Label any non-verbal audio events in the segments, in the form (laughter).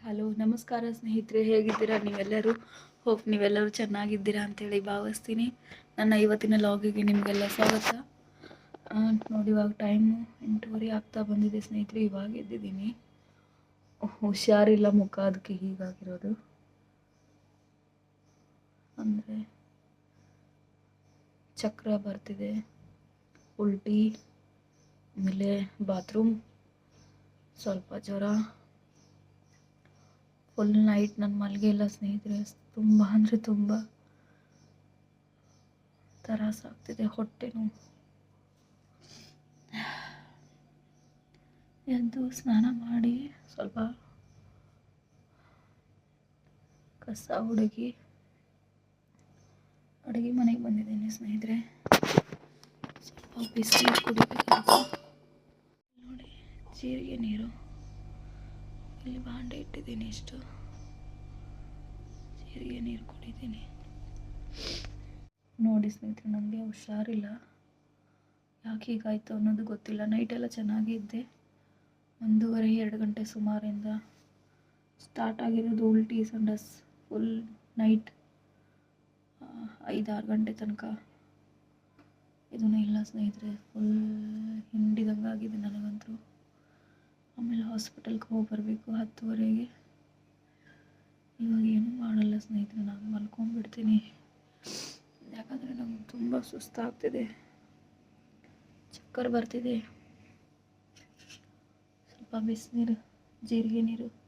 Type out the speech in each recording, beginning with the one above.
Hello, ನಮಸ್ಕಾರ ಸ್ನೇಹಿತರೆ, ಹೇಗಿದ್ದೀರಾ ನೀವೆಲ್ಲರೂ? ಹೋಪ್ ನೀವೆಲ್ಲರೂ ಚೆನ್ನಾಗಿದ್ದೀರಾ ಅಂತೇಳಿ ಭಾವಿಸ್ತೀನಿ. ನನ್ನ ಇವತ್ತಿನ ಲಾಗಿಗೆ ನಿಮಗೆಲ್ಲ ಸ್ವಾಗತ. ನೋಡಿ, ಇವಾಗ ಟೈಮು ಎಂಟೂವರೆ ಆಗ್ತಾ ಬಂದಿದೆ ಸ್ನೇಹಿತರೆ, ಇವಾಗ ಎದ್ದಿದ್ದೀನಿ. ಹುಷಾರಿಲ್ಲ ಮುಖ, ಅದಕ್ಕೆ ಹೀಗಾಗಿರೋದು. ಅಂದರೆ, ಚಕ್ರ ಬರ್ತಿದೆ. ಉಲ್ಟಿ, ಆಮೇಲೆ ಬಾತ್ರೂಮ್ ಸ್ವಲ್ಪ ಜ್ವರ. ಫುಲ್ ನೈಟ್ ನಾನು ಮಲಗೆ ಸ್ನೇಹಿತರೆ. ತುಂಬ ಅಂದರೆ ತುಂಬ ತರಾಸಾಗ್ತಿದೆ ಹೊಟ್ಟೆ ನೋವು ಎದ್ದು ಸ್ನಾನ ಮಾಡಿ ಸ್ವಲ್ಪ ಕಸ ಹುಡುಗಿ, ಅಡುಗೆ ಮನೆಗೆ ಬಂದಿದ್ದೀನಿ ಸ್ನೇಹಿತರೆ. ಸ್ವಲ್ಪ ಬಿಸಿ ಕುಡಿಬೇಕು ನೋಡಿ, ಜೀರಿಗೆ ನೀರು. ಇಲ್ಲಿ ಬಾಂಡೆ ಇಟ್ಟಿದ್ದೀನಿ ಇಷ್ಟು. ಜೀರಿಗೆ ನೀರು ಕುಡಿದ್ದೀನಿ ನೋಡಿ ಸ್ನೇಹಿತರೆ ನನಗೆ ಹುಷಾರಿಲ್ಲ. ಯಾಕೆ ಹೀಗಾಯಿತು ಅನ್ನೋದು ಗೊತ್ತಿಲ್ಲ. ನೈಟೆಲ್ಲ ಚೆನ್ನಾಗೇ ಇದ್ದೆ. ಒಂದೂವರೆ, ಎರಡು ಗಂಟೆ ಸುಮಾರಿಂದ ಸ್ಟಾರ್ಟ್ ಆಗಿರೋದು ಉಲ್ಟಿ ಸಂಡಸ್ ಫುಲ್ ನೈಟ್ ಐದಾರು ಗಂಟೆ ತನಕ. ಇದನ್ನು ಇಲ್ಲ ಸ್ನೇಹಿತರೆ ಫುಲ್ ಹಿಂಡಿದಂಗೆ ಆಗಿದೆ ನನಗಂತೂ. ಆಮೇಲೆ ಹಾಸ್ಪಿಟಲ್ಗೆ ಹೋಗಿ ಬರಬೇಕು ಹತ್ತುವರೆಗೆ. ಇವಾಗ ಏನೂ ಮಾಡಲ್ಲ ಸ್ನೇಹಿತರೆ, ನಾನು ಮಲ್ಕೊಂಡ್ಬಿಡ್ತೀನಿ. ಯಾಕಂದರೆ ನಂಗೆ ತುಂಬ ಸುಸ್ತಾಗ್ತಿದೆ. ಚಕ್ಕರ್ ಬರ್ತಿದೆ. ಸ್ವಲ್ಪ ಬಿಸಿನೀರು ಜೀರಿಗೆ ನೀರು.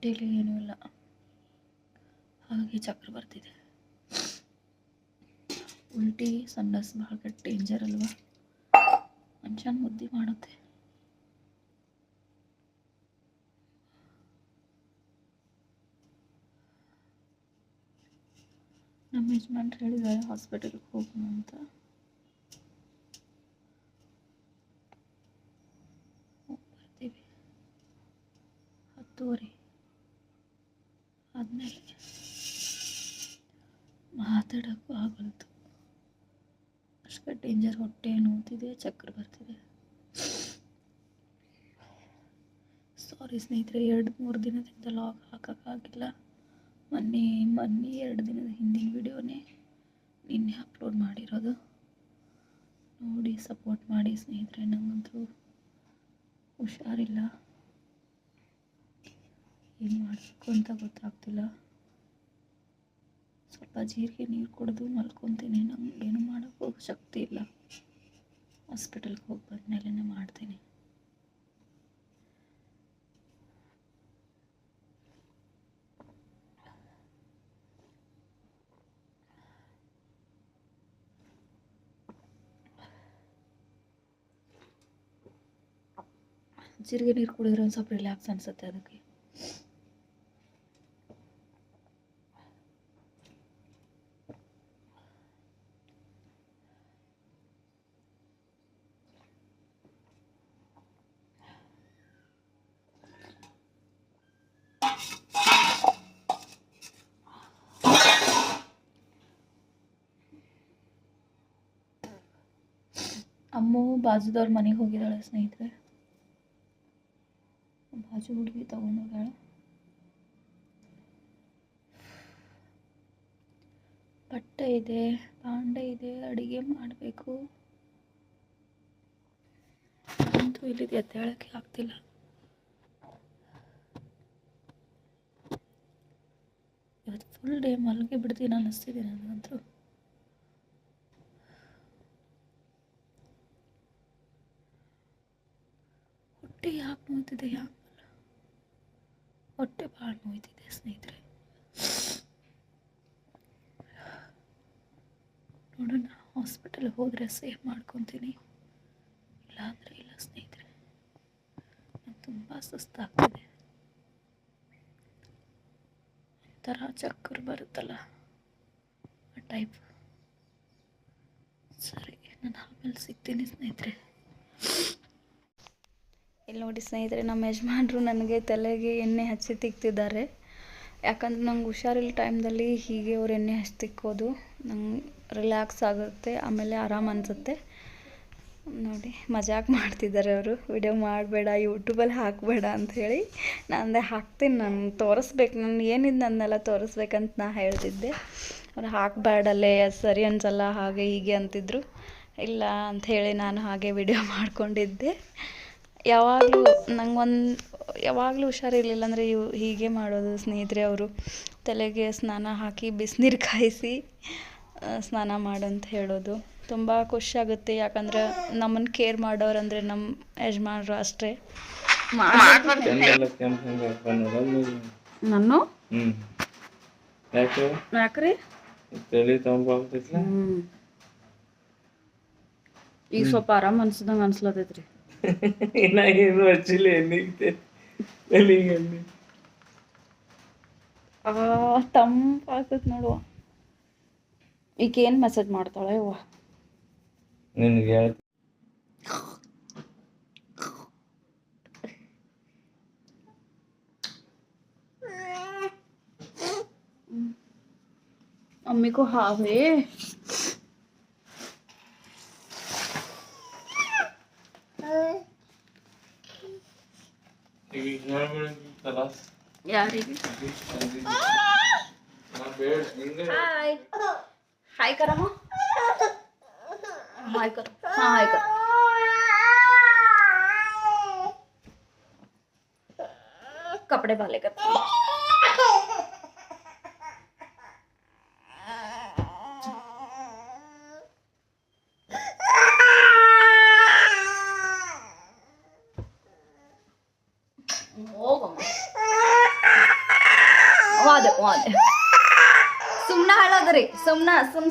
ಹೊಟ್ಟೆಯಲ್ಲಿ ಏನೂ ಇಲ್ಲ. ಹಾಗಾಗಿ ಚಕ್ರ ಬರ್ತಿದೆ. ಉಲ್ಟಿ ಸಂಡಸ್ ಭಾಳ ಡೇಂಜರ್ ಅಲ್ವಾ? ಮನುಷ್ಯನ ಮುದ್ದೆ ಮಾಡುತ್ತೆ. ನಮ್ಮ ಯಜಮಾನ್ರು ಹೇಳಿದ್ದಾರೆ ಹಾಸ್ಪಿಟಲ್ಗೆ ಹೋಗೋಣ ಅಂತ. ಬರ್ತೀವಿ. ಹತ್ತುವರೆ. ಆದಮೇಲೆ ಮಾತಾಡೋಕ್ಕೂ ಆಗಲ್ತು ಅಷ್ಟು ಡೇಂಜರ್ ಹೊಟ್ಟೆ ನೋವ್ತಿದೆ, ಚಕ್ರ ಬರ್ತಿದೆ. ಸಾರಿ ಸ್ನೇಹಿತರೆ, ಎರಡು ಮೂರು ದಿನದಿಂದ ಲಾಗ್ ಹಾಕೋಕ್ಕಾಗಿಲ್ಲ ಮೊನ್ನೆ ಮೊನ್ನೆ ಎರಡು ದಿನದ ಹಿಂದಿನ ವಿಡಿಯೋನೇ ನಿನ್ನೆ ಅಪ್ಲೋಡ್ ಮಾಡಿರೋದು. ನೋಡಿ ಸಪೋರ್ಟ್ ಮಾಡಿ ಸ್ನೇಹಿತರೆ, ನಂಗಂತೂ ಹುಷಾರಿಲ್ಲ. ಏನು ಮಾಡಬೇಕು ಅಂತ ಗೊತ್ತಾಗ್ತಿಲ್ಲ. ಸ್ವಲ್ಪ ಜೀರಿಗೆ ನೀರು ಕುಡಿದು ಮಲ್ಕೊತೀನಿ. ನಂಗೆ ಏನು ಮಾಡೋಕ್ಕೂ ಶಕ್ತಿ ಇಲ್ಲ. ಹಾಸ್ಪಿಟಲ್ಗೆ ಹೋಗಿ ಬಂದಮೇಲೆ ಮಾಡ್ತೀನಿ. ಜೀರಿಗೆ ನೀರು ಕುಡಿದ್ರೆ ಒಂದು ಸ್ವಲ್ಪ ರಿಲ್ಯಾಕ್ಸ್ ಅನಿಸುತ್ತೆ ಅದಕ್ಕೆ. ಅಮ್ಮು ಬಾಜುದವ್ರ ಮನೆಗೆ ಹೋಗಿದ್ದಾಳೆ ಸ್ನೇಹಿತರೆ. ಬಾಜು ಹುಡುಗಿ ತಗೊಂಡೋಗ್ಯಾಳೆ ಬಟ್ಟೆ ಇದೆ, ಬಾಂಡೆ ಇದೆ, ಅಡಿಗೆ ಮಾಡಬೇಕು. ಅಂತೂ ಇಲ್ಲಿ ಎದ್ದೇಳಕ್ಕೆ ಆಗ್ತಿಲ್ಲ. ಇವತ್ತು ಫುಲ್ ಡೇ ಮಲಗಿ ಬಿಡ್ತೀನಿ ಅನ್ನಿಸ್ತಿದೆ ನನಗಂತೂ ಹೊಟ್ಟೆ ಯಾಕೆ ನೋಯ್ತಿದೆ ಯಾಕೆ ಹೊಟ್ಟೆ ಭಾಳ ನೋಯ್ತಿದೆ ಸ್ನೇಹಿತರೆ ನೋಡೋಣ ಹಾಸ್ಪಿಟಲ್ಗೆ ಹೋದರೆ ಸೇವ್ ಮಾಡ್ಕೊತೀನಿ. ಇಲ್ಲಾಂದರೆ ಇಲ್ಲ ಸ್ನೇಹಿತರೆ. ನಂಗೆ ತುಂಬ ಸುಸ್ತಾಗ್ತಿದೆ. ಒಂಥರ ಚಕ್ಕರ್ ಬರುತ್ತಲ್ಲ, ಆ ಟೈಪ್ ಸರಿ, ನಾನು ಆಮೇಲೆ ಸಿಗ್ತೀನಿ ಸ್ನೇಹಿತರೆ. ಇಲ್ಲಿ ನೋಡಿ ಸ್ನೇಹಿತರೆ, ನಮ್ಮ ಯಜಮಾನ್ರು ನನಗೆ ತಲೆಗೆ ಎಣ್ಣೆ ಹಚ್ಚಿ ತಿಕ್ತಿದ್ದಾರೆ. ಯಾಕಂದ್ರೆ ನಂಗೆ ಹುಷಾರಿಲ್ಲ ಟೈಮ್ದಲ್ಲಿ ಹೀಗೆ ಅವ್ರು ಎಣ್ಣೆ ಹಚ್ತಿಕ್ಕೋದು ನಂಗೆ ರಿಲ್ಯಾಕ್ಸ್ ಆಗುತ್ತೆ, ಆಮೇಲೆ ಆರಾಮ್ ಅನಿಸುತ್ತೆ. ನೋಡಿ, ಮಜಾಕ್ ಮಾಡ್ತಿದ್ದಾರೆ ಅವರು. ವಿಡಿಯೋ ಮಾಡಬೇಡ, ಯೂಟ್ಯೂಬಲ್ಲಿ ಹಾಕಬೇಡ ಅಂತ ಹೇಳಿ ನಾನು ಹಾಕ್ತೀನಿ, ನಾನು ತೋರಿಸ್ಬೇಕು. ನಾನು ಏನಿದ್ದು ನನ್ನೆಲ್ಲ ತೋರಿಸ್ಬೇಕಂತ ನಾ ಹೇಳ್ತಿದ್ದೆ. ಅವ್ರು ಹಾಕಬೇಡಲ್ಲೇ, ಸರಿ ಅನ್ಸಲ್ಲ, ಹಾಗೆ ಹೀಗೆ ಅಂತಿದ್ರು. ಇಲ್ಲ ಅಂಥೇಳಿ ನಾನು ಹಾಗೆ ವಿಡಿಯೋ (laughs) ಮಾಡಿಕೊಂಡಿದ್ದೆ. ಯಾವಾಗಲೂ ನಂಗೆ ಒಂದು ಯಾವಾಗಲೂ ಹುಷಾರಿರ್ಲಿಲ್ಲ ಅಂದರೆ ಇವು ಹೀಗೆ ಮಾಡೋದು. ಸ್ನೇಹಿತರೆ ಅವರು ತಲೆಗೆ ಸ್ನಾನ ಹಾಕಿ ಬಿಸಿನೀರು ಕಾಯಿಸಿ ಸ್ನಾನ ಸ್ನಾನ ಮಾಡಂತ ಹೇಳೋದು. ತುಂಬ ಖುಷಿಯಾಗುತ್ತೆ ಯಾಕಂದ್ರೆ ನಮ್ಮನ್ನು ಕೇರ್ ಮಾಡೋರು ಅಂದರೆ ನಮ್ಮ ಯಜಮಾನರು ಅಷ್ಟೇ. ನಾನು ಯಾಕ್ರಿ? ಈಗ ಸ್ವಲ್ಪ ಆರಾಮ್ ಅನ್ಸದಂಗ ಅನ್ಸ್ಲತೈತ್ರಿ. (laughs) ಏನಾಗಿ ಏನು ಹಚ್ಚಿಲ್ಲ ಎಣ್ಣಿಗೆ ತಲೆಗೆ ಎಣ್ಣೆ ಆ ತಂಪಾಗ್ತೈತೆ ನೋಡುವ ಈಗ ಏನು ಮೆಸೇಜ್ ಮಾಡ್ತಾಳೆ ಯವ್ವ ನಿನಗೆ ಹೇಳ್ मम्मी को हाव है हाय हाय करा हाय कर हाँ हाय कर कपड़े वाले कर ಸುಮ್ನ ಸುಮ್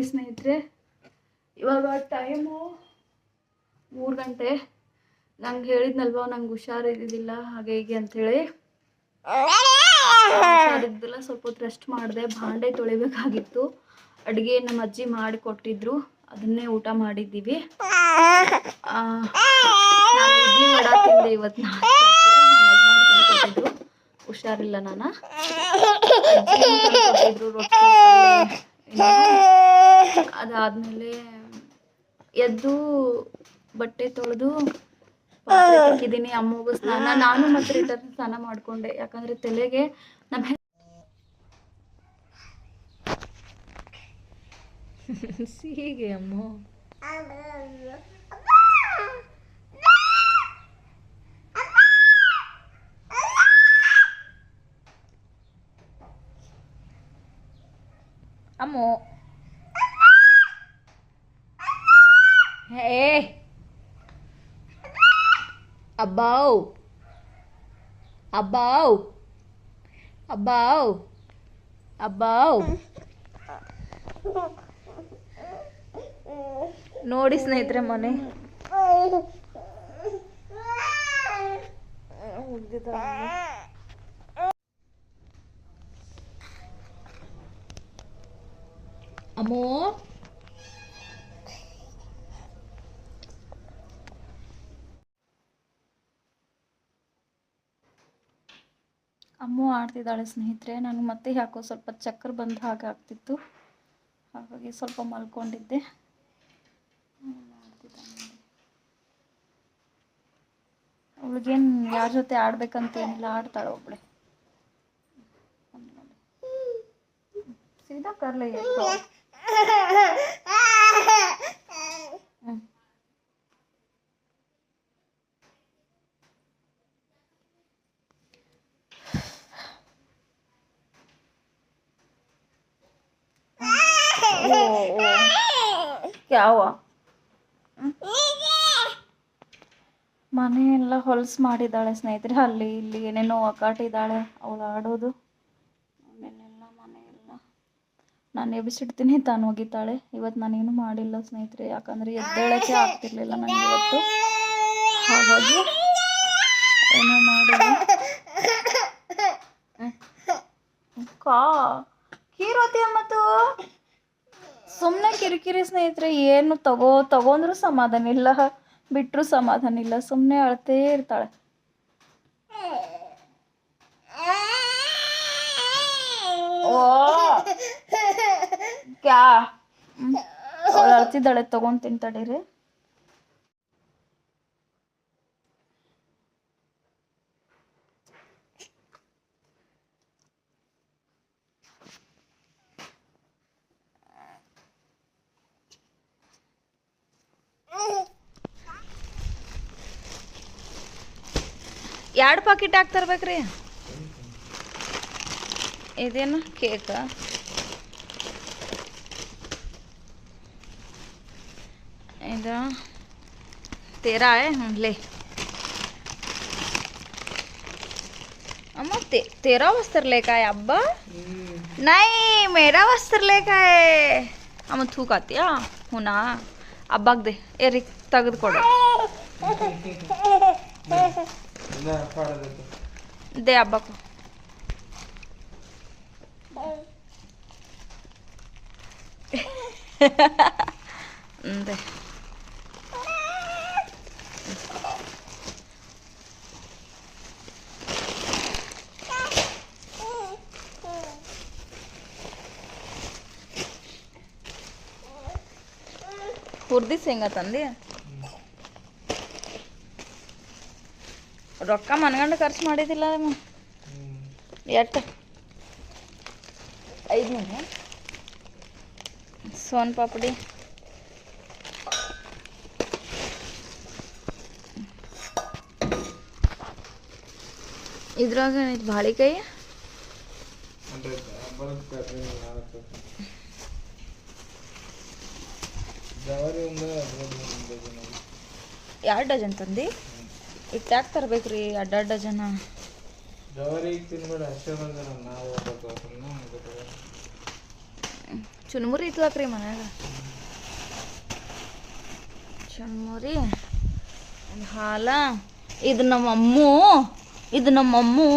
ನೋಡಿ ಸ್ನೇಹಿತರೆ, ಇವಾಗ ಟೈಮು ಮೂರು ಗಂಟೆ. ನಂಗೆ ಹೇಳಿದ್ನಲ್ವ, ನಂಗೆ ಹುಷಾರಿದ್ದಿಲ್ಲ ಹಾಗೆ ಹೀಗೆ ಅಂಥೇಳಿ ಹುಷಾರಿದ್ದಿಲ್ಲ ಸ್ವಲ್ಪ ಹೊತ್ತು ರೆಸ್ಟ್ ಮಾಡಿದೆ, ಭಾಂಡೆ ತೊಳಿಬೇಕಾಗಿತ್ತು. ಅಡುಗೆ ನಮ್ಮ ಅಜ್ಜಿ ಮಾಡಿಕೊಟ್ಟಿದ್ರು, ಅದನ್ನೇ ಊಟ ಮಾಡಿದ್ದೀವಿ. ನಾನು ಇಡ್ಲಿ ವಡ ತಿಂದೆ ಇವತ್ತು ಕೊಟ್ಟಿದ್ರು ಹುಷಾರಿಲ್ಲ ನಾನು. ರೊಟ್ಟಿ ಅದಾದ್ಮೇಲೆ ಎದ್ದು ಬಟ್ಟೆ ತೊಳೆದು ಹಾಕಿದೀನಿ ಅಮ್ಮಗ ಸ್ನಾನ. ನಾನು ಮತ್ತೆ ರಿಟರ್ನ್ ಸ್ನಾನ ಮಾಡ್ಕೊಂಡೆ. ಯಾಕಂದ್ರೆ ತಲೆಗೆ ನಮ್ಮ ಹೀಗೆ ಅಮ್ಮ. ಅಮ್ಮೋ. ಹೇ ಅಬ್ಬಾವ್ ಅಬ್ಬಾವ್ ಅಬ್ಬಾವ್ ಅಬ್ಬಾವ್ ನೋಡಿ ಸ್ನೇಹಿತರೆ ಮನೆ ಅಮ್ಮೋ ಅಮ್ಮು ಆಡ್ತಿದ್ದಾಳೆ ಸ್ನೇಹಿತರೆ. ನಾನು ಮತ್ತೆ ಯಾಕೋ ಸ್ವಲ್ಪ ಚಕ್ಕರ್ ಬಂದ ಹಾಗೆ ಆಗ್ತಿತ್ತು. ಹಾಗಾಗಿ ಸ್ವಲ್ಪ ಮಲ್ಕೊಂಡಿದ್ದೆ. ಅವಳಿಗೇನ್ ಯಾರ ಜೊತೆ ಆಡ್ಬೇಕಂತ ಏನಿಲ್ಲ, ಆಡ್ತಾಳೆ ಒಬ್ಳೆ. ಸೀದಾ ಕರ್ಲೆ ಎಷ್ಟು ಹ್ಮ್. ಓ ಓ ಯಾವ? ಮನೆ ಎಲ್ಲ ಹೊಲಸು ಮಾಡಿದ್ದಾಳೆ ಸ್ನೇಹಿತರೆ. ಅಲ್ಲಿ ಇಲ್ಲಿ ಏನೇನೋ ಒಕ್ಕಾಟಿದ್ದಾಳೆ ಅವಳು ಆಡೋದು. ಆಮೇಲೆಲ್ಲ ಮನೆ ಎಲ್ಲ ನಾನು ಎಬ್ಬಿಸಿಡ್ತೀನಿ. ತಾನು ಒಗಿತಾಳೆ. ಇವತ್ತು ನಾನೇನು ಮಾಡಿಲ್ಲ ಸ್ನೇಹಿತರೆ. ಯಾಕಂದರೆ ಎದ್ದೇಳಕ್ಕೆ ಆಗ್ತಿರ್ಲಿಲ್ಲ ನನಗೆ ಇವತ್ತು. ಹಾಗಾಗಿ ಏನೋ ಮಾಡಿಲ್ಲ ಕಾ ಕೀರೋತಿಯ ಮತ್ತು ಸುಮ್ಮನೆ ಕಿರಿಕಿರಿ ಸ್ನೇಹಿತರೆ, ಏನು ತಗೋ, ತಗೊಂಡ್ರು ಸಮಾಧಾನ ಇಲ್ಲ. ಬಿಟ್ಟರು ಸಮಾಧಾನ ಇಲ್ಲ. ಸುಮ್ಮನೆ ಅಳ್ತೇ ಇರ್ತಾಳೆ. ಓ, ಕ್ಯಾ? ಅಳ್ತಿದ್ದಾಳೆ ತಗೊಂತೀನಿ ತಡೀರಿ ಎರಡು ಪಾಕಿಟ್ ಹಾಕಿ ತರ್ಬೇಕ್ರಿ ಇದೇನು ಕೇಕ ಇದು तेरा है हम्म, ले अम्मा ते, तेरा वस्त्र लेकर आए अब्बा नहीं मेरा वस्त्र लेकर आए ಅಮ್ಮ ತೂಕಾತಿಯಾ ಹುನಾ ಹಬ್ಬಕ್ಕೆ ದೆ ಏರಿ ತೆಗೆದು ಕೊಡು ದೇ ಹಬ್ಬಕ್ಕೂ (laughs) ದೇ ಹುರ್ದಿ ಶೇಂಗಾ ತಂದಿ ರೊಕ್ಕ ಮನ್ಗಂಡು ಖರ್ಚು ಮಾಡಿದಿಲ್ಲ ಅಮ್ಮ ಎಷ್ಟು ಐದುನೂರು ಸೋನ್ ಪಾಪಡಿ ಇದ್ರಾಗ ಇದು ಬಾಳಿಕಾಯಿ ಎರಡು ಡಜನ್ ತಂದಿ ಇಟ್ಟು ಯಾಕೆ ತರ್ಬೇಕ್ರಿ ಅಡ್ಡಡ್ಡ ಜನ? ಜವಾರಿ ತಿನ್ಬೇಡ ನಾವು ಚುನ್ಮುರಿ ಇತ್ಲಾಕ್ರಿ ಮನ್ಯಾಗ? ಚುನ್ಮುರಿ ಹಾಲ ಇದು ನಮ್ಮ ಅಮ್ಮು ಇದು ನಮ್ಮ ಅಮ್ಮು